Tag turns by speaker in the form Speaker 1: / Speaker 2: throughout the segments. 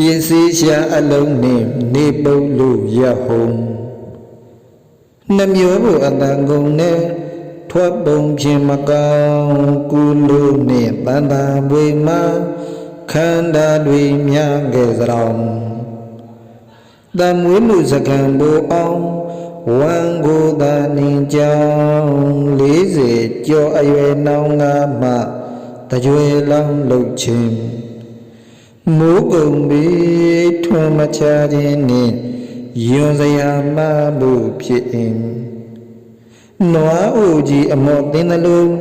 Speaker 1: ပြည့်စည်ရှာအလုံးနှင့်နေပုတ်လို့ရဟုံနှမျိုးဘုအတန်ကုန်နဲ့ထွက်ပုံဖြင့်မကောင်းကုလို့နှင့်တန်တာဝေမခန္ဓာတွေမြငယ်စရောင်တမွေးမှုစကံဘိုအောင်ဝံကိုသာနေကြောင်း40ကျော်အရွယ်နောင်ငါမှတကြွေလောင်းလှုပ်ခြင်း မိုးကုံပြီးထွန်းမချခြင်းနှင့်ယွန်စရာမမှုဖြစ်အင်းနွားအိုကြီးအမော့သင်းသလုံး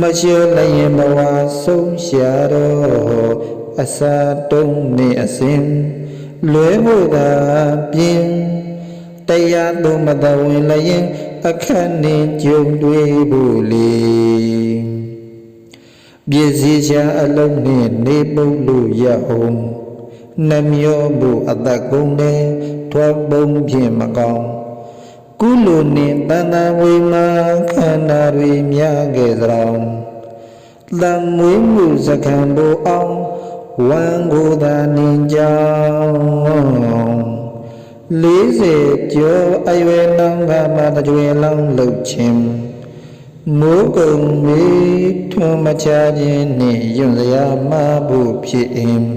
Speaker 1: မလျှော်လျင်ဘဝဆုံးရှာတော့အစာတုံးနှင့်အစင်လွဲဖို့သာပြင်းတရားသုံးမတဝင်လျင်အခက်နှင့်ကြုံတွေ့ဖို့လေ ပြည့်စည်ချာအလုံးနှင့်နေပုတ်လို့ရအောင်နှမျောမှုအသက်ကုန်တယ်ထွက်ပုံဖြင့်မကောင်းကုလိုနှင့်တန်တဝေမာခန္ဓာတွေမြခဲ့သရောင်လမ်းမွေးမှုစကံဘိုအောင်ဝံကိုသာနေကြောင်း40ကျော်အရွယ်နောင်ကမှတကြွေလောင်းလှုပ်ခြင်း မိုးကုံမီထွန်းမချခြင်းနှင့်ယွန်စရာမဖို့ဖြစ်အင်း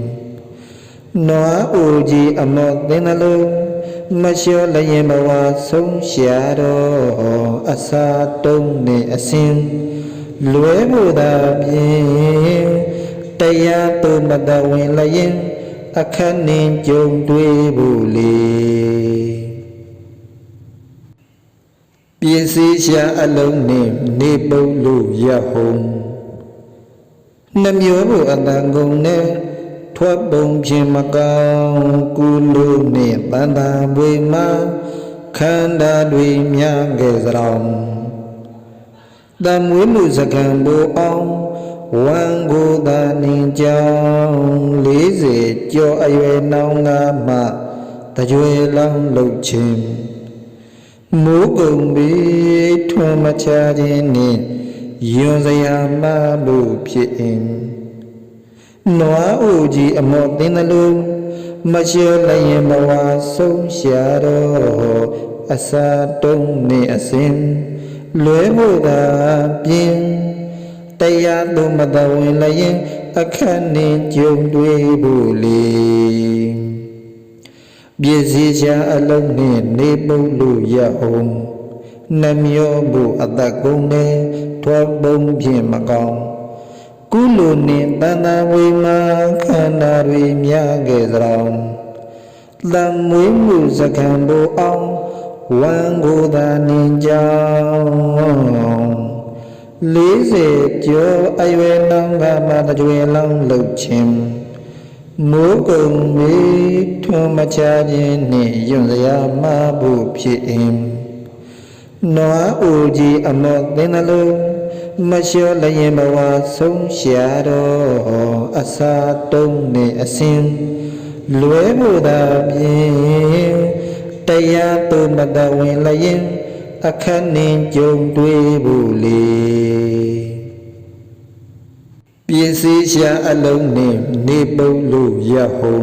Speaker 1: နွားအိုကြီးအမော့သင်းသလုံးမလျှော်လျင်ဘဝဆုံးရှာတော့အစာတုံးနှင့်အစင်လွဲဖို့သာဖြင့်တရားသူမတဝင်လျင်အခက်နှင့်ကြုံတွေ့ဖို့လေပြည့် စည်ရှာအလုံးနှင့်နေပုတ်လို့ရဟုံနှမျိုးဘုအတန်ကုန်နဲ့ထွက်ပုံဖြင့်မကောင်းကုလို့နှင့်တန်တာဝေမခန္ဓာတွေမြခဲ့စရောင်တမွေးမှုစကံဘိုအောင်ဝံကိုသာနေကြောင်း40ကျော်အရွယ်နောင်ငါမှတကြွေလောင်းလှုပ်ခြင်း မိုးကုံပြီးထွန်းမချခြင်းနှင့်ယွန်စရာမမှုဖြစ်အင်းနွားအိုကြီးအမော့သင်းသလုံးမလျှော်လျင်ဘဝဆုံးရှာတော့အစာတုံးနှင့်အစင်လွဲဖို့သာပြင်းတရားသူမတဝင်လျင်အခက်နှင့်ကြုံတွေ့ဖို့လေ ပြည့်စည်ချာအလုံးနှင့်နေပုတ်လို့ရအောင်နှမျောမှုအသက်ကုန်တယ်ထွက်ပုံဖြင့်မကောင်းကုလိုနှင့်တန်တဝေမာခန္ဓာတွေမြခဲ့သရောလမ်းမွေးမှုစကံဘိုအောင်ဝံကိုသာနေကြောင်း40ကျော်အရွယ်နောင်ကမှတကြွေလောင်းလှုပ်ခြင်း မိုးကုံမီထွန်းမချခြင်းနှင့်ယွန်စရာမဖို့ဖြစ်အင်းနွားအိုကြီးအမော့သင်းသလုံးမလျှော်လျင်ဘဝဆုံးရှာတော့အစာတုံးနှင့်အစင်လွဲဖို့သာဖြင့်တရားသူမတဝင်လျင်အခက်နှင့်ကြုံတွေ့ဖို့လေပြည့် စည်ရှာအလုံးနှင့်နေပုတ်လို့ရဟုံ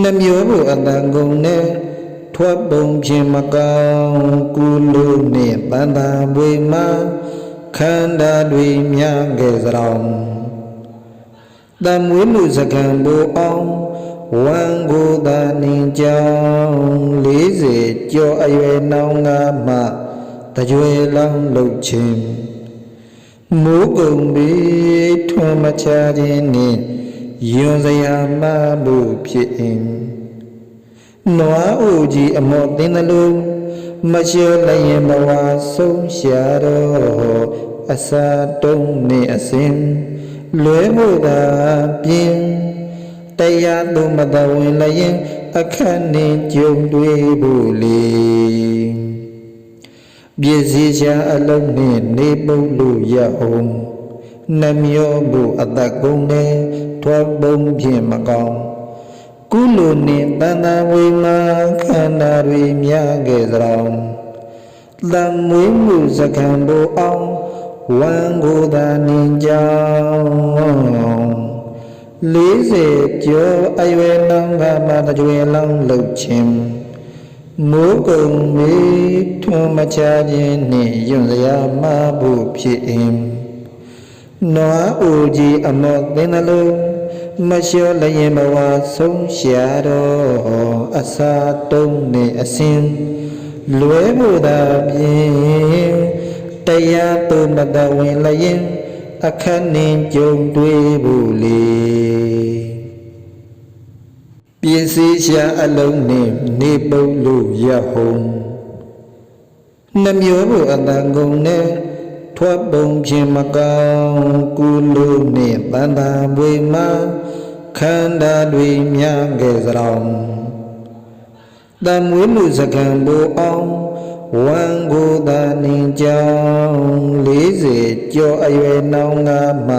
Speaker 1: နှမျိုးဘုအတန်ကုန်နဲ့ထွက်ပုံဖြင့်မကောင်းကုလို့နှင့်တန်တာဝေမခန္ဓာတွေမြခဲ့စရောင်တမွေးမှုစကံဘိုအောင်ဝံကိုသာနေကြောင်း40ကျော်အရွယ်နောင်ငါမှတကြွေလောင်းလှုပ်ခြင်း မိုးကုံပြီးထွန်းမချခြင်းနှင့်ယွန်စရာမမှုဖြစ်အင်းနွားအိုကြီးအမော့သင်းသလုံးမလျှော်လျင်ဘဝဆုံးရှာတော့အစာတုံးနှင့်အစင်လွဲဖို့သာပြင်းတရားသူမတဝင်လျင်အခက်နှင့်ကြုံတွေ့ဖို့လေ ပြည့်စည်ချာအလုံးနှင့်နေပုတ်လို့ရအောင်နှမျောမှုအသက်ကုန်တယ်ထွက်ပုံဖြင့်မကောင်းကုလိုနှင့်တန်တဝေမာခန္ဓာတွေမြခဲ့သရောင်လမ်းမွေးမှုစကံဘိုအောင်ဝံကိုသာနေကြောင်း40ကျော်အရွယ်နောင်ကမှတကြွေလောင်းလှုပ်ခြင်း မိုးကုံမီထွန်းမချခြင်းနှင့်ယွန့်စရာမဖို့ဖြစ်အင်နွားအိုကြီးအမော့သင်းသလုံးမလျှော်လျင်ဘဝဆုံးရှာတော့အစာတုံးနှင့်အစင်လွဲဖို့သာဖြင့်တရားသူမတဝင်လျင်အခက်နှင်းကြုံတွေ့ဖို့လေ ပစ္စည်းရှာအလုံးနှင့်နေပုတ်လို့ရဟုံနှမျိုးဖို့အတန်ကုန်နဲ့ထွက်ပုံဖြင့်မကောင်းကုလို့နှင့်တန်တာပွေမှာခန္ဓာတွေများငယ်စရောင်တံမွေးမှုစကံဘူအောင်ဝံကိုသာနင်ကြောင်း40ကျော်အရွယ်နောင်ငါမှ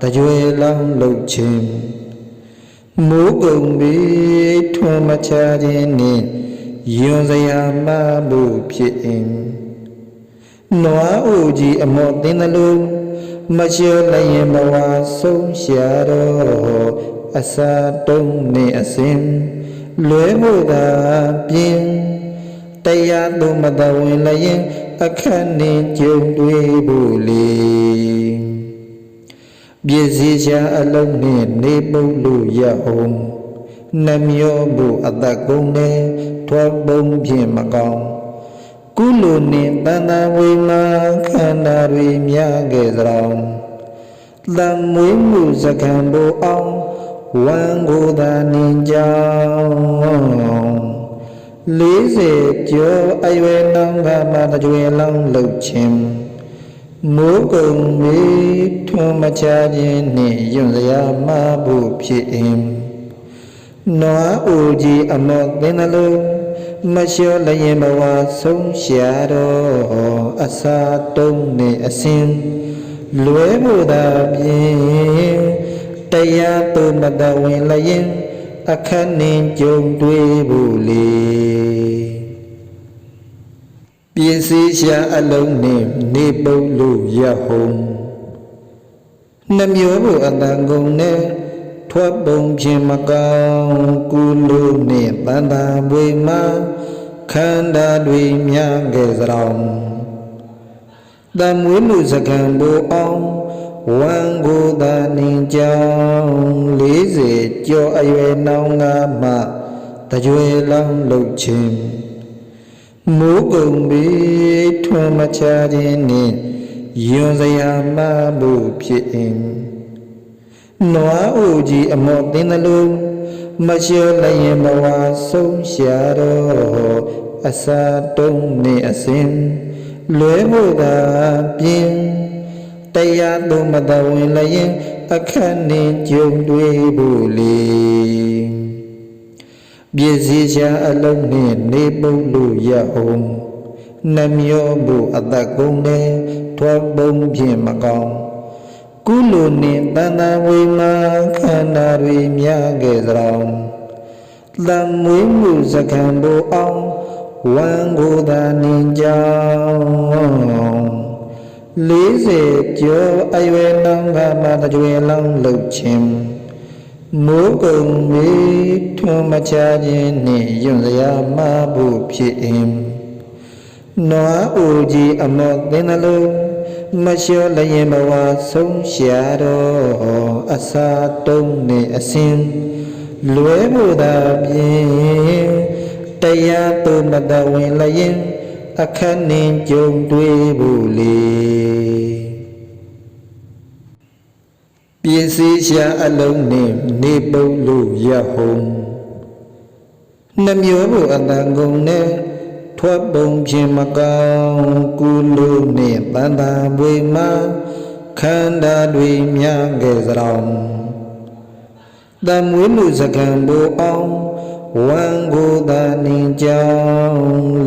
Speaker 1: တကြွေလောင်းလှုပ်ခြင်း မိုးကုံပြီးထွန်းမချခြင်းနှင့်ယွန်စရာမမှုဖြစ်အင်နွားအိုကြီးအမော့သင်းသလိုမလျှော်လျင်ဘဝဆုံးရှာတော့အစာတုံးနှင့်အစင်လွဲဖို့သာပြင်းတရားသူမတဝင်လျင်အခက်နှင့်ကြုံတွေ့ဖို့လေ ပြည့်စည်ချအလုံးနှင့်နေပုတ်လို့ရအောင်နှမျောဖို့အသက်ကုန်တယ်ထွက်ပုံဖြင့်မကောင်းကုလိုနှင့်တန်တဝိမာခန္ဓာတွေများခဲ့သရောတံမွေးမှုစကံဘိုအောင်ဝံကိုသာနင်ကြောင်း40ကျော်အရွယ်နောင်ကမှတကြွေလောင်းလှုပ်ခြင်း မိုးကုံမီထွန်းမချခြင်းနှင့်ယွန့်စရာမဖို့ဖြစ်အင်နွားအိုကြီးအမော့သင်းသလုံးမလျှော်လျင်ဘဝဆုံးရှာတော့အစာတုံးနှင့်အစင်လွဲဖို့သာဖြင့်တရားသူမတဝင်လျင်အခက်နှင်းကြုံတွေ့ဖို့လေ ပစ္စည်းရှာအလုံးနှင့်နေပုတ်လို့ရဟုံနှမျိုးဖို့အတန်ကုန်နဲ့ထွက်ပုံဖြင့်မကောင်းကုလို့နှင့်တန်တာပွေမှာခန္ဓာတွေများခဲ့စရောင်တံမွေးမှုစကံဘူအောင်ဝံကိုသာနင်ကြောင်း40ကျော်အရွယ်နောင်ငါမှတကြွေလောင်းလှုပ်ခြင်း မိုးကုံပြီးထွန်းမချခြင်းနှင့်ယွန်စရာမမှုဖြစ်အင်နွားအိုကြီးအမော့သင်းသလိုမလျှော်လျင်ဘဝဆုံးရှာတော့အစာတုံးနှင့်အစင်လွဲဖို့သာပြင်းတရားသူမတဝင်လျင်အခက်နှင့်ကြုံတွေ့ဖို့လေ ပြည့်စည်ချအလုံးနှင့်နေပုတ်လို့ရအောင်နှမျောဖို့အသက်ကုန်တယ်ထွက်ပုံဖြင့်မကောင်းကုလိုနှင့်တန်တဝိမာခန္ဓာတွေများခဲ့သရောတံမွေးမှုစကံဘိုအောင်ဝံကိုသာနင်ကြောင်း40ကျော်အရွယ်နောင်ကမှတကြွေလောင်းလှုပ်ခြင်း မိုးကုံမီထွန်းမချခြင်းနှင့်ယွန့်စရာမဖို့ဖြစ်အင်နွားအိုကြီးအမော့သင်းသလုံးမလျှော်လျင်ဘဝဆုံးရှာတော့အစာတုံးနှင့်အစင်လွဲဖို့သာဖြင့်တရားသူမတဝင်လျင်အခက်နှင်းကြုံတွေ့ဖို့လေ ပစ္စည်းရှာအလုံးနှင့်နေပုတ်လို့ရဟုံနှမျိုးဖို့အတန်ကုန်နဲ့ထွက်ပုံဖြင့်မကောင်းကုလို့နှင့်တန်တာပွေမှာခန္ဓာတွေများခဲ့စရောင်တံမွေးမှုစကံဘူအောင်ဝံကိုသာနင်ကြောင်း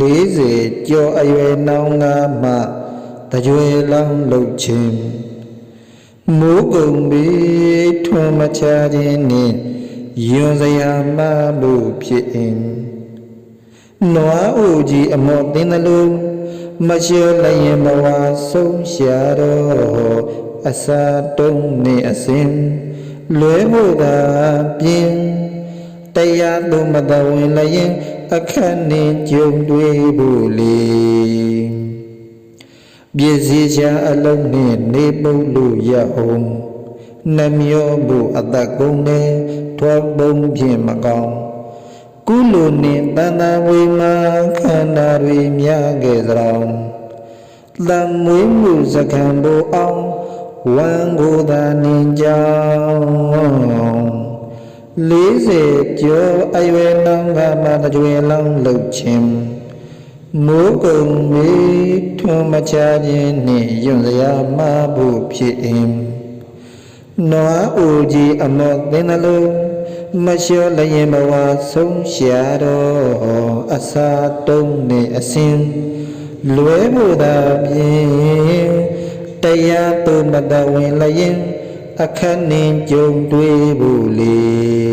Speaker 1: 40ကျော်အရွယ်နောင်ငါမှတကြွေလောင်းလှုပ်ခြင်း မိုးကုံပြီးထွန်းမချခြင်းနှင့်ယွန်စရာမမှုဖြစ်အင်နွားအိုကြီးအမော့သင်းသလိုမလျှော်လျင်ဘဝဆုံးရှာတော့အစာတုံးနှင့်အစင်လွဲဖို့သာပြင်းတရားသူမတဝင်လျင်အခက်နှင်ကြုံတွေ့ဖို့လေ ပြည့်စည်ချာအလုံးနှင့်နေပုတ်လို့ရအောင်နှမျောဖို့အသက်ကုန်နဲ့ထွက်ပုံဖြင့်မကောင်းကုလိုနှင့်တန်တဝေမာခန္ဓာတွေမြခဲ့သရောတံမွေးမှုစကံဘိုအောင်ဝံကိုသာနင်ကြောင်း40ကျော်အရွယ်နောင်ကမှတကြွေလောင်းလှုပ်ခြင်း မိုးကုံမီထွန်းမချခြင်းနှင့်ယွန်စရာမဖို့ဖြစ်အင်နွားအိုကြီးအမော့သင်နှလုံးမလျှော်လျင်ဘဝဆုံးရှာတော့အစာတုံးနှင့်အစင်လွဲဖို့သာဖြင့်တရားသူမတဝင်လျင်အခက်နှင်ကြုံတွေ့ဖို့လေ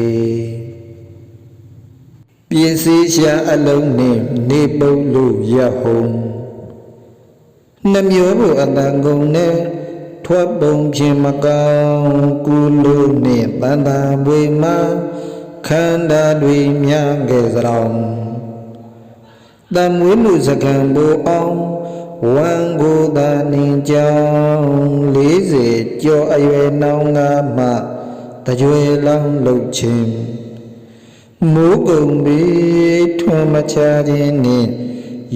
Speaker 1: ပြည့်စည်ရှာအလုံးနှင့်နေပုတ်လို့ရဟုံနှမျောဖို့အတန်ကုန်နဲ့ထွက်ပုံဖြင့်မကောင်းကုလိုနှင့်တန်တာပွေမှာခန္ဓာတွေမြခဲ့စရောင်တံမွေးမှုစကံဘိုအောင်ဝံကိုသာနင်ကြောင်း40ကျော်အရွယ်နောင်ငါမှတကြွေလောင်းလှုပ်ခြင်း မိုးကုံပြီးထွန်းမချခြင်းနှင့်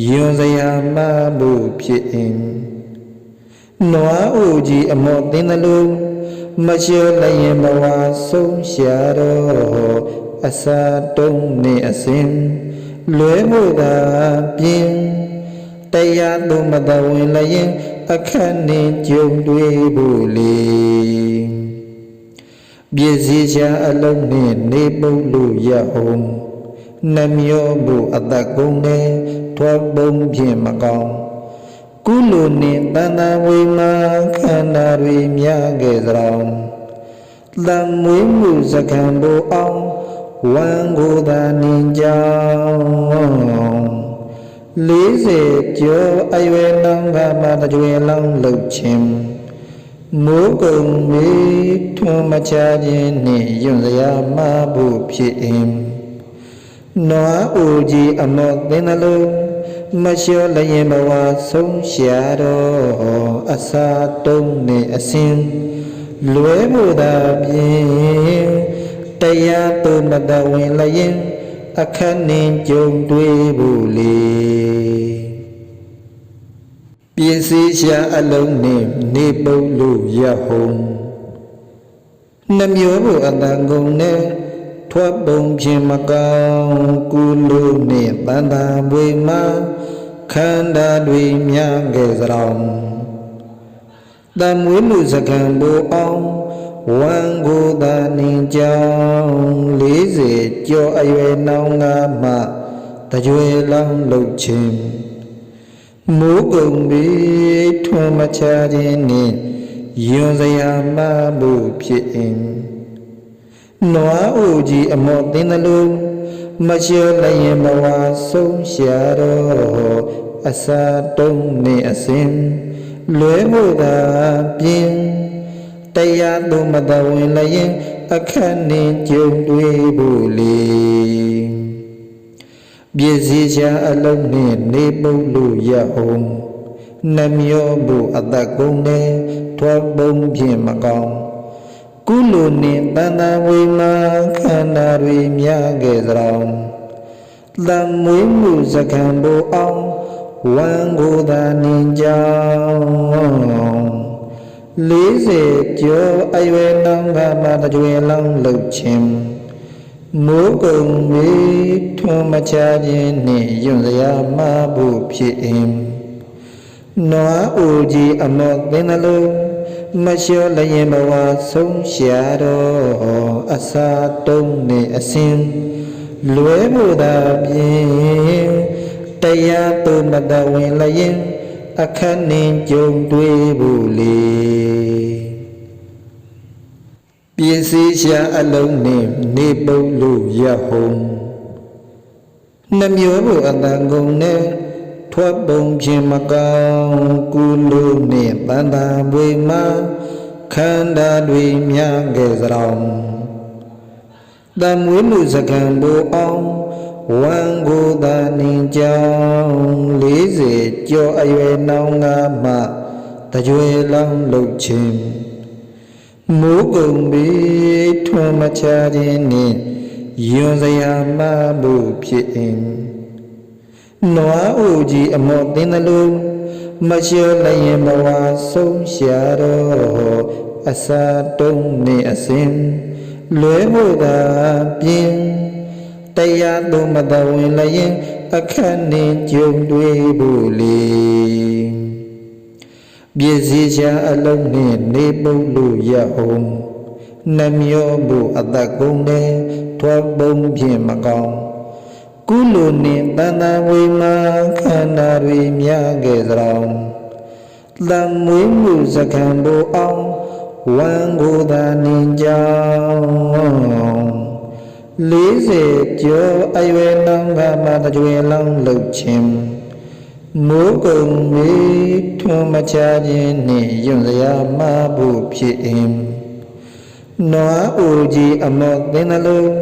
Speaker 1: ယွန်စရာမဖို့ဖြစ်အင်နွားအိုကြီးအမော့တင်းသလုံးမလျှော်လျင်ဘဝဆုံးရှာတော့အစာတုံးနှင့်အစင်လွဲမှုသာပြင်းတရားသူမတဝင်လျင်အခက်နှင့်ကြုံတွေ့ဖို့လေ ပြည့်စည်ချာအလုံးနှင့်နေပုတ်လို့ရအောင်နှမျောဖို့အသက်ကုန်နဲ့ထွက်ပုံဖြင့်မကောင်းကုလိုနှင့်တန်တဝေမာခန္ဓာတွေမြခဲ့သရောလံမွေးမှုစကံဘိုအောင်ဝံကိုသာနင်ကြောင်း40ကျော်အရွယ်နောင်ကမှတကြွေလောင်းလှုပ်ခြင်း မိုးကုံမီထွန်းမချခြင်းနှင့်ယွန်စရာမဖို့ဖြစ်အင်နွားအိုကြီးအမော့သင်နှလုံးမလျှော်လျင်ဘဝဆုံးရှာတော့အစာတုံးနှင့်အစင်လွဲဖို့သာဖြင့်တရားသူမတဝင်လျင်အခက်နှင်ကြုံတွေ့ဖို့လေ ပြည့်စည်ရှာအလုံးနှင့်နေပုတ်လို့ရဟုံနှမျောဖို့အတန်ကုန်နဲ့ထွက်ပုံဖြင့်မကောင်းကုလိုနှင့်တန်တာပွေမှာခန္ဓာတွေမြခဲ့စရောင်တံမွေးမှုစကံဘိုအောင်ဝံကိုသာနင်ကြောင်း40ကျော်အရွယ်နောင်ငါမှတကြွေလောင်းလှုပ်ခြင်း မိုးကုံပြီးထွန်းမချခြင်းနှင့်ယွန်စရာမဖို့ဖြစ်အင်နွားအိုကြီးအမော့တင်းသလုံးမလျှော်လျင်ဘဝဆုံးရှာတော့အစာတုံးနှင့်အစင်လွဲမှုသာပြင်းတရားသူမတဝင်လျင်အခက်နှင်ကြုံတွေ့ဖို့လေ ပြည့်စည်ချာအလုံးနှင့်နေပုတ်လို့ရအောင်နှမျောဖို့အသက်ကုန်နဲ့ထွက်ပုံဖြင့်မကောင်းကုလိုနှင့်တန်တဝေမာခန္ဓာတွေမြခဲ့သရောတံမွေးမှုစကံဘိုအောင်ဝံကိုသာနင်ကြောင်း40ကျော်အရွယ်နောင်ကမှတကြွေလောင်းလှုပ်ခြင်း မိုးကုံမီထွန်းမချခြင်းနှင့်ယွန်စရာမဖို့ဖြစ်အင်နွားအိုကြီးအမော့သင်နှလုံးမလျှော်လျင်ဘဝဆုံးရှာတော့အစာတုံးနှင့်အစင်လွဲဖို့သာဖြင့်တရားသူမတဝင်လျင်အခက်နှင်ကြုံတွေ့ဖို့လေ ပြည့်စည်ရှာအလုံးနှင့်နေပုတ်လို့ရဟုံနှမျောဖို့အတန်ကုန်နဲ့ထွက်ပုံဖြင့်မကောင်းကုလိုနှင့်တန်တာပွေမှာခခန္ဓာတွေမြငယ်စရောင်တံမွေးမှုစကံဘူအောင်ဝံကိုသာနင်ကြောင်း40ကျော်အရွယ်နောင်ငါမှတကြွယ်လောင်းလှုပ်ခြင်း မိုးကုံပြီးထွန်းမချခြင်းနှင့်ယွန်စရာမမှုဖြစ်အင်းနွားအိုကြီးအမော့တင်းသလိုမလျှော်လျင်ဘဝဆုံးရှာတော့အစာတုံးနေအစဉ်လွဲဖို့သာပြင်းတရားသူမတဝင်လျင်အခက်နှင်ကြုံတွေ့ဖို့လေ ပြည့်စည်ချာအလုံးနှင့်နေပုတ်လို့ရအောင်နှမျောဖို့အသက်ကုန်တယ်ထွားပုံဖြင့်မကောင်းကုလိုနှင့်တန်တဝေမာခန္ဓာတွေမြခဲ့သရောတံမွေးမှုစကံတို့အောင်ဝံကိုသာနင်ကြောင်း40ကျော်အရွယ်နောင်ကမှတကြွယ်လောင်းလှုပ်ခြင်း မိုးကုံမီထွန်းမချခြင်းနှင့်ယွန်စရာမဖို့ဖြစ်အင်းနွားအိုကြီးအမော့သင်သလုံး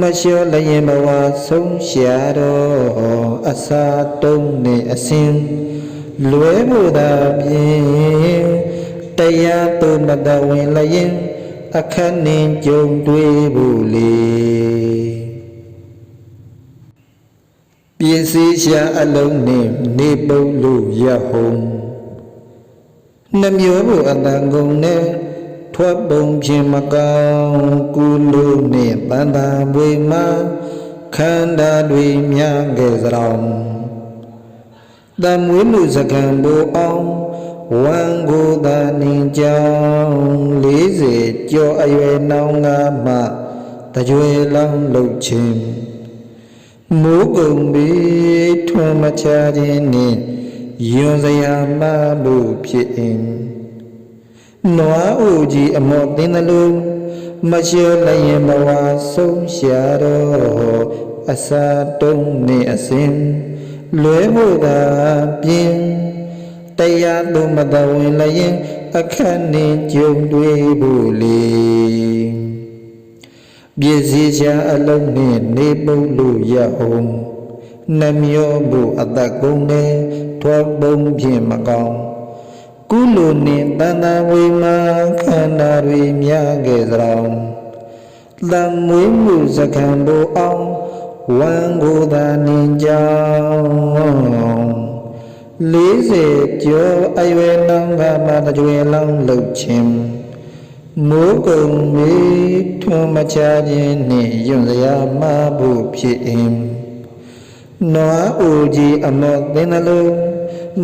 Speaker 1: မလျှော်လျင်ဘဝဆုံးရှာတော့အစာတုံးနေအစဉ်လွဲဖို့သာပြင်းတရားသူမတဝင်လျင်အခက်နှင်ကြုံတွေ့ဖို့လေ ပြည့်စည်ရှာအလုံးနှင့်နေပုတ်လို့ရဟုံနှမျောဖို့အတန်ကုန်နဲ့ထွက်ပုံဖြင့်မကောင်းကုလိုနှင့်တန်တာမွေမှာခန္ဓာတွေမြခဲ့စရောင်တံမွေးမှုစကံဘူအောင်ဝံကိုသာနင်ကြောင်း40ကျော်အရွယ်နောင်ငါမှတကြွယ်လောင်းလှုပ်ခြင်း မိုးကုံပြီးထွန်းမချခြင်းနှင့်ယွန်စရာမလို့ဖြစ်အင်းနွားအိုကြီးအမော့တင်းသလိုမလျှော်လျင်ဘဝဆုံးရှာတော့အစာတုံးနေအစဉ်လွဲဖို့သာပြင်းတရားသူမတဝင်လျင်အခက်နှင်ကြုံတွေ့ဖို့လေပြည့် စည်ချာအလုံးနှင့်နေပုတ်လို့ရအောင်နှမျောဖို့အသက်ကုန်တယ်ထွားပုံဖြင့်မကောင်းကုလိုနှင့်တန်တဝေမာခန္ဓာတွေမြခဲ့သရောတံမွေးမှုစကံတို့အောင်ဝံကိုသာနင်ကြောင်း40ကျော်အရွယ်နောင်ကမှတကြွယ်လောင်းလှုပ်ခြင်း မိုးကုံမီထွန်းမချခြင်းနှင့်ယွန်စရာမဖို့ဖြစ်အင်းနွားအိုကြီးအမော့သင်သလုံး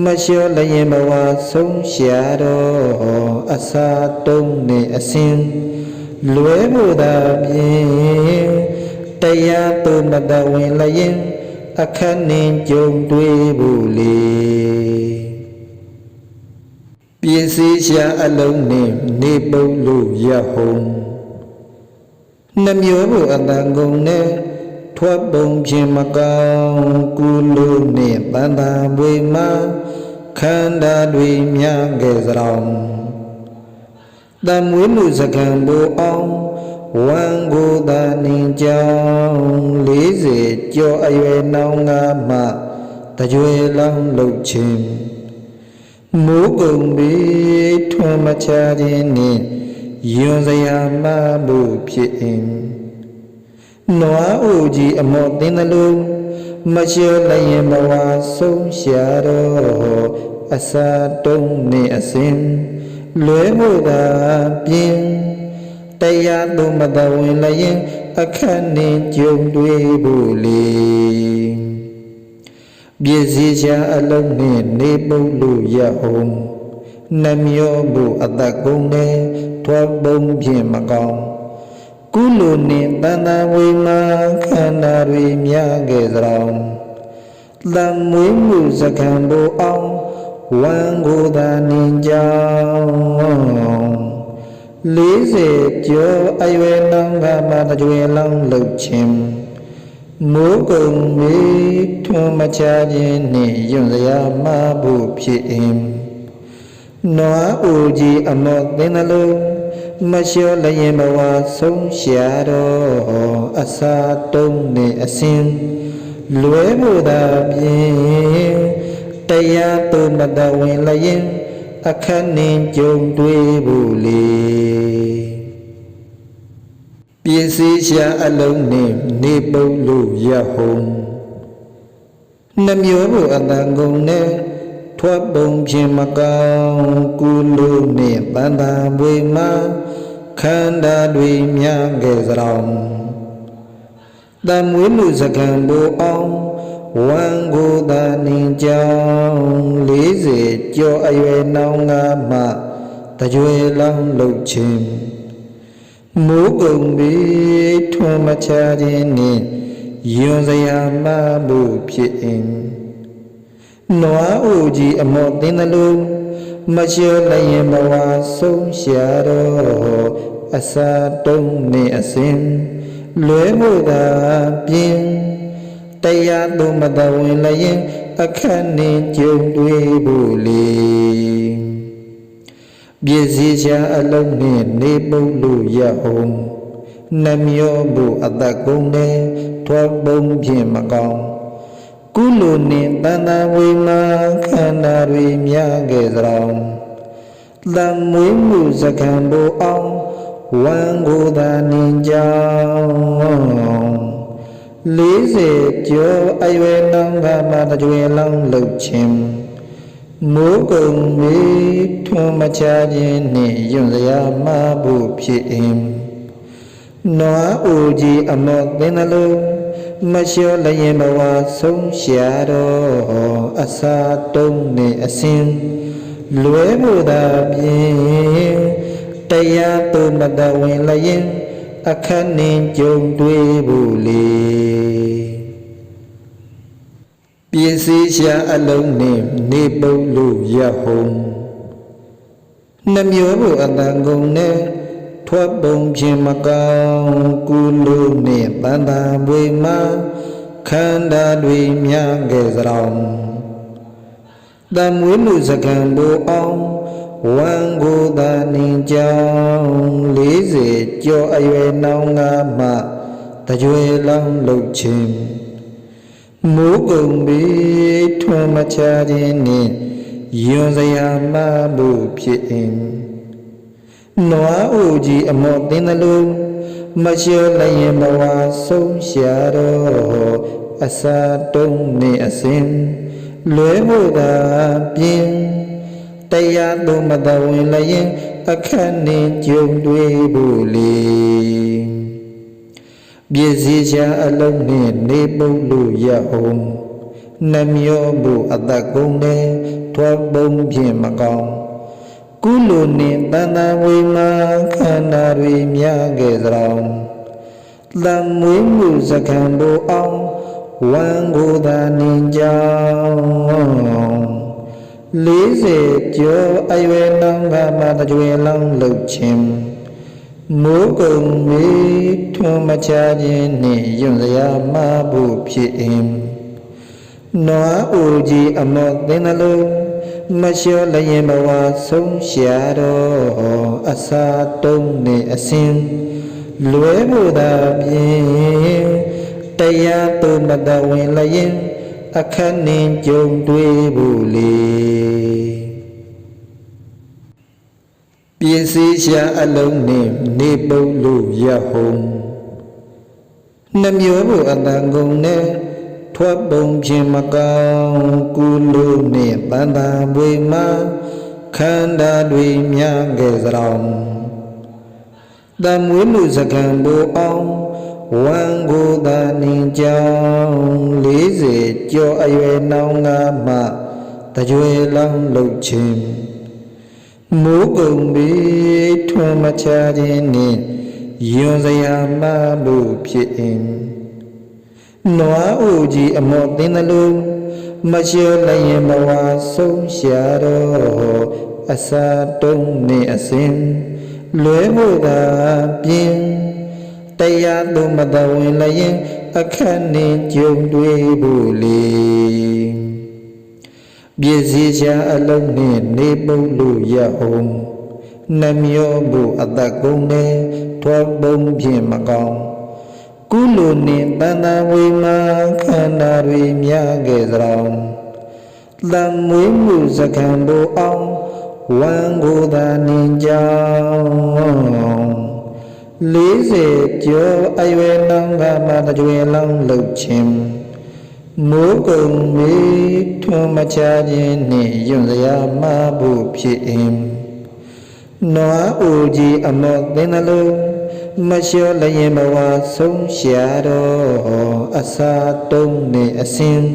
Speaker 1: မလျှော်လျင်ဘဝဆုံးရှာတော့အစာတုံးနေအစဉ်လွဲဖို့သာပြင်းတရားသူမတဝင်လျင်အခက်နှင်ကြုံတွေ့ဖို့လေပြ ည့်စည်ရှာအလုံးနှင့်နေပုတ်လို့ရဟုံနှမျောဖို့အတန်ကုန်နဲ့ထွက်ပုံဖြင့်မကောင်းကုလိုနှင့်တန်တာပွေမှာခန္ဓာတွေမြခဲ့စရောင်တံမွေးမှုစကံဘူအောင်ဝံကိုသာနင်ကြောင်း40ကျော်အရွယ်နောင်ငါမှတကြွယ်လောင်းလှုပ်ခြင်း မိုးကုံပြီးထွန်းမချခြင်းနှင့်ယွန်စရာမလို့ဖြစ်အင်းနွားအိုကြီးအမော့သင်သလိုမလျှော်လျင်ဘဝဆုံးရှာတော့အစာတုံးနေအစဉ်လွဲဖို့သာပြင်းတရားသူမတဝင်လျင်အခက်နှင်ကြုံတွေ့ဖို့လေ ပြည့်စည်ချာအလုံးနှင့်နေပုတ်လို့ရအောင်နှမျောဖို့အသက်ကုန်တယ်ထွားပုံဖြင့်မကောင်းကုလိုနှင့်တန်တဝေမာခန္ဓာတွေမြခဲ့သရောတံမွေးမှုစကံတို့အောင်ဝံကိုသာနင်ကြောင်း40ကျော်အရွယ်နောင်ကမှတကြွယ်လောင်းလှုပ်ခြင်း မိုးကုံမီထွန်းမချခြင်းနှင့်ယွန်စရာမဖို့ဖြစ်အင်းနွားအိုကြီးအမော့သင်းသလုံးမလျှော့လျင်ဘဝဆုံးရှာတော့အစာတုံးနေအစင်လွဲမှုသာဖြင့်တရားသူမတဝင်လျင်အခက်နှင်းကြုံတွေ့ဘူးလေ ပြည့်စည်ရှာအလုံးနဲ့နေပုတ်လို့ရဟုံနှမျိုးဘူးအတန်ကုန်နဲ့ထွက်ပုံဖြင့်မကောင်းကုလို့နဲ့တန်တာပွေမှာခန္ဓာတွေမြခဲ့စရောင်တမွေးမှုစကံဘူအောင်ဝံကိုသာနေကြောင်း40ကျော်အရွယ်နောင်ငါမှတကြွေလောင်းလှုပ်ခြင်း မိုးကုံပြီးထွန်းမချခြင်းနှင့်ယွန်စရာမမှုဖြစ်အင်းနွားအိုကြီးအမော့သင်းသလုံးမလျှော်လျင်ဘဝဆုံးရှာတော့အစာတုံးနေအစင်လွဲမှုသာပြင်းတရားသူမတဝင်လျင်အခက်နှင်းကြုံတွေ့ဖို့လေ ပြည့်စည်ချာအလုံးနှင့်နေပုတ်လို့ရအောင်နှမျောမှုအသက်ကုန်နေထွက်ပုံဖြင့်မကောင်းကုလိုနှင့်တန်တဝေမာခန္ဓာတွေမြခဲ့သရောင်လမ်းမွေးမှုစကံဘူအောင်ဝံကိုသာနေကြောင်း40ကျော်အရွယ်နောင်ကမှတကြွေလောင်းလှုပ်ခြင်း မိုးကုံမီထွန်းမချခြင်းနှင့်ယွန်စရာမဖို့ဖြစ်အင်းနွားအိုကြီးအမော့သင်းသလုံးမလျှော့လျင်ဘဝဆုံးရှာတော့အစာတုံးနေအစင်လွဲမှုသာဖြင့်တရားသူမတဝင်လျင်အခက်နှင်းကြုံတွေ့ဘူးလေ ပြည့်စည်ရှာအလုံးနဲ့နေပုတ်လို့ရဟုံနှမျိုးဘူးအတန်ကုန်နဲ့ထွက်ပုံဖြင့်မကောင်းကုလို့နဲ့တန်တာပွေမှာခန္ဓာတွေမြခဲ့စရောင်တမွေးမှုစကံဘူအောင်ဝံကိုသာနေကြောင်း40ကျော်အရွယ်နောင်ငါမှတကြွေလောင်းလှုပ်ခြင်း မိုးကုံပြီးထွန်းမချခြင်းနှင့်ယွန်စရာမမှုဖြစ်အင်းနွားအိုကြီးအမော့သင်းသလုံးမလျှော်လျင်ဘဝဆုံးရှာတော့အစာတုံးနေအစင်လွဲမှုသာပြင်းတရားသူမတဝင်လျင်အခက်နှင်းကြုံတွေ့ဖို့လေ ပြည့်စည်ချာအလုံးနှင့်နေပုတ်လို့ရအောင်နှမျောမှုအသက်ကုန်တယ်ထွက်ပုံဖြင့်မကောင်းကုလိုနှင့်တန်တဝေမာခန္ဓာတွေမြခဲ့သရောလမ်းမွေးမှုစကံဘူအောင်ဝံကိုသာနေကြောင်း40ကျော်အရွယ်နောင်ကမှတကြွေလောင်းလှုပ်ခြင်း မိုးကုံမီထွန်းမချခြင်းနှင့်ယွန်စရာမဖို့ဖြစ်အင်းနွားအိုကြီးအမော့သင်းသလုံးမလျှော့လျင်ဘဝဆုံးရှာတော့အစာတုံးနေအစင်လွဲမှုသာဖြင့်တရားသူမတဝင်လျင်အခက်နှင်းကြုံတွေ့ဘူးလေ ပြည့်စည်ရှာအလုံးနဲ့နေပုတ်လို့ရဟုံနှမျိုးဘူးအတန်ကုန်နဲ့ထွက်ပုံဖြင့်မကောင်းကုလို့နဲ့တန်တာပွေမှာခန္ဓာတွေမြခဲ့စရောင်တမွေးမှုစကံဘူအောင်ဝံကိုသာနေကြောင်း40ကျော်အရွယ်နောင်ငါမှတကြွေလောင်းလှုပ်ခြင်း မိုးကုံပြီးထွန်းမချခြင်းနှင့်ယွန်စရာမမှုဖြစ်အင်းနွားအိုကြီးအမော့သင်းသလုံးမလျှော်လျင်ဘဝဆုံးရှာတော့အစာတုံးနေအစင်လွဲမှုသာပြင်းတရားသူမတဝင်လျင်အခက်နှင်းကြုံတွေ့ဖို့လေပြည့် စည်ချာအလုံးနှင့်နေပုတ်လို့ရအောင်နှမျောဖို့အသက်ကုန်နေထွက်ပုံဖြင့်မကောင်းကုလိုနှင့်တဏ္ဍဝိမာခန္ဓာတွေမြခဲ့သရောတံမွေးမှုစကံဘိုအောင်ဝံကိုသာနေကြောင်း40ကျော်အရွယ်နောင်ကမှတကြွေလောင်းလှုပ်ခြင်း မိုးကုံမီထွန်းမချခြင်းနှင့်ယွန်စရာမဖို့ဖြစ်အင်းနွားအိုကြီးအမော့သင်္နလုံးမလျှောလျင်ဘဝဆုံးရှာတော့အစာတုံးနှင့်အစင်း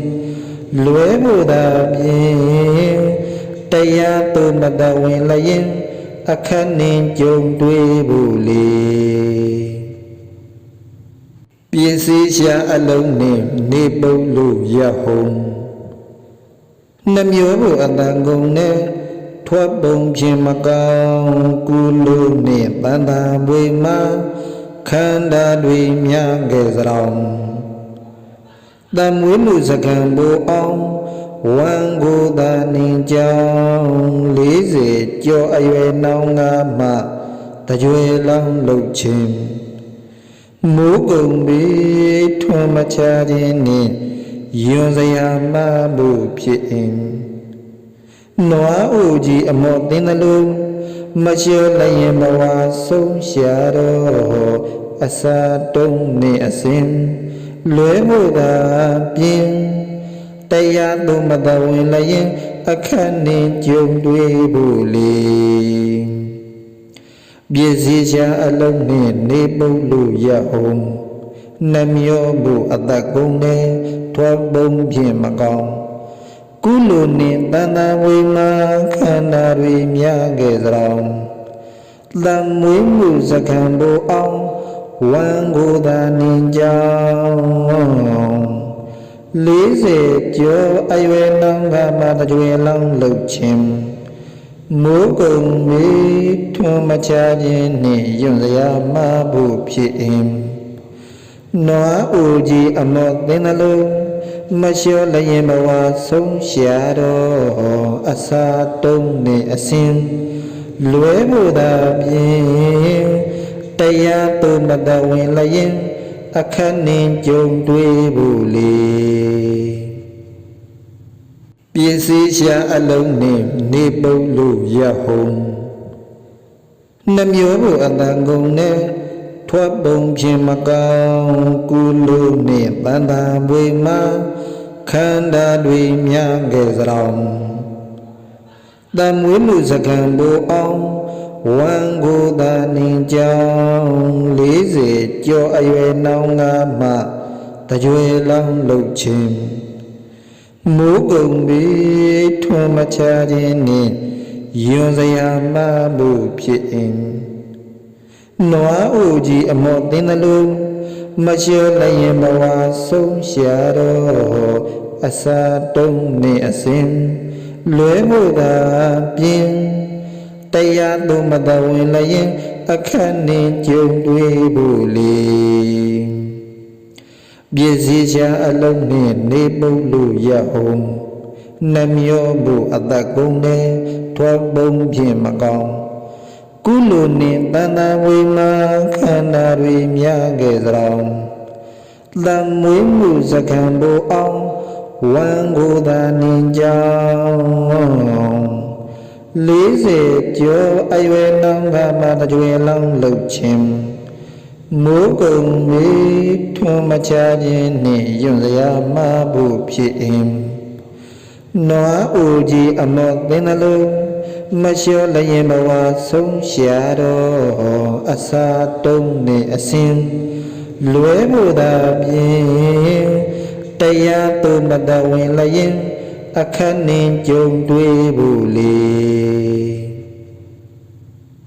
Speaker 1: လွဲဖို့သာဖြင့်တရားသူမတဝင်လျင်အခက်နှင်းကြုံတွေ့ဖို့လေ ပြည့်စည်ရှာအလုံးနှင့်နေပုတ်လို့ရဟုံနှမျောဖို့အတန်ကုန်နဲ့ထွက်ပုံဖြင့်မကောင်းကုလို့နှင့်တန်တာပွေမှာခန္ဓာတွေမြခဲ့စရောင်တံမွေးမှုစကံဘိုအောင်ဝံကိုသာနေကြောင်း40ကျော်အရွယ်နောင်ငါမှတကြွေလောင်းလှုပ်ခြင်း မိုးကုံပြီးထွန်းမချခြင်းနှင့်ယွန်စရာမမှုဖြစ်အင်းနွားအိုကြီးအမော့တင်းသလိုမလျှော်လျင်ဘဝဆုံးရှာတော့အစာတုံးနှင့်အစင်လွဲမှုသာပြင်းတရားသူမတဝင်လျင်အခက်နှင့်ကြုံတွေ့ဖို့လေ ပြည့်စည်ချာအလုံးနှင့်နေပုတ်လို့ရအောင်နှမျောဖို့အသက်ကုန်နေထွက်ပုံဖြင့်မကောင်းကုလိုနှင့်တန်တဝိမာခန္ဓာတွေမြခဲ့သရောတံမွေးမှုစကံဘိုအောင်ဝံကိုသာနေကြောင်း40ကျော်အရွယ်နောင်ကမှတကြွေလောင်းလှုပ်ခြင်း မိုးကုံမီထွန်းမချခြင်းနှင့်ယွန်စရာမဖို့ဖြစ်အင်းနွားအိုကြီးအမော့သင်္နလုံးမလျှောလျင်ဘဝဆုံးရှာတော့အစာတုံးနှင့်အစင်လွဲဖို့သာဖြင့်တရားသူမတဝင်လျင်အခက်နှင်းကြုံတွေ့ဖို့လေ ပြည့်စည်ရှာအလုံးနှင့်နေပုတ်လို့ရဟုံနှမျောဖို့အတန်ကုန်နဲ့ထွက်ပုံဖြင့်မကောင်းကုလို့နှင့်တန်တာပွေမှာခန္ဓာတွေမြခဲ့စရောင်တံမွေးမှုစကံဘိုအောင်ဝံကိုသာနေကြောင်း40ကျော်အရွယ်နောင်ငါမှတကြွေလောင်းလှုပ်ခြင်း မိုးကုံပြီးထွန်းမချခြင်းနှင့်ယွန်စရာမမှုဖြစ်အင်းနွားအိုကြီးအမော့သင်သလိုမလျှော်လျင်ဘဝဆုံးရှာတော့အစာတုံးနှင့်အစင်လွဲမှုသာပြင်းတရားသူမတဝင်လျင်အခက်နှင့်ကြုံတွေ့ဖို့လေ ပြည့်စည်ချာအလုံးနှင့်နေပုတ်လို့ရအောင်နှမျောဖို့အသက်ကုန်နေထွက်ပုံဖြင့်မကောင်းကုလိုနှင့်တန်တဝိမာခန္ဓာတွေမြခဲ့သရောတံမွေးမှုစကံဘိုအောင်ဝံကိုသာနေကြောင်း40ကျော်အရွယ်နောင်ကမှတကြွေလောင်းလှုပ်ခြင်း မိုးကုံမီထွန်းမချခြင်းနှင့်ယွန်စရာမဖို့ဖြစ်အင်းနွားအိုကြီးအမော့သင်္နလုံးမလျှောလျင်ဘဝဆုံးရှာတော့အစာတုံးနှင့်အစင်လွဲဖို့သာဖြင့်တရားသူမတဝင်လျင်အခက်နှင်းကြုံတွေ့ဖို့လေ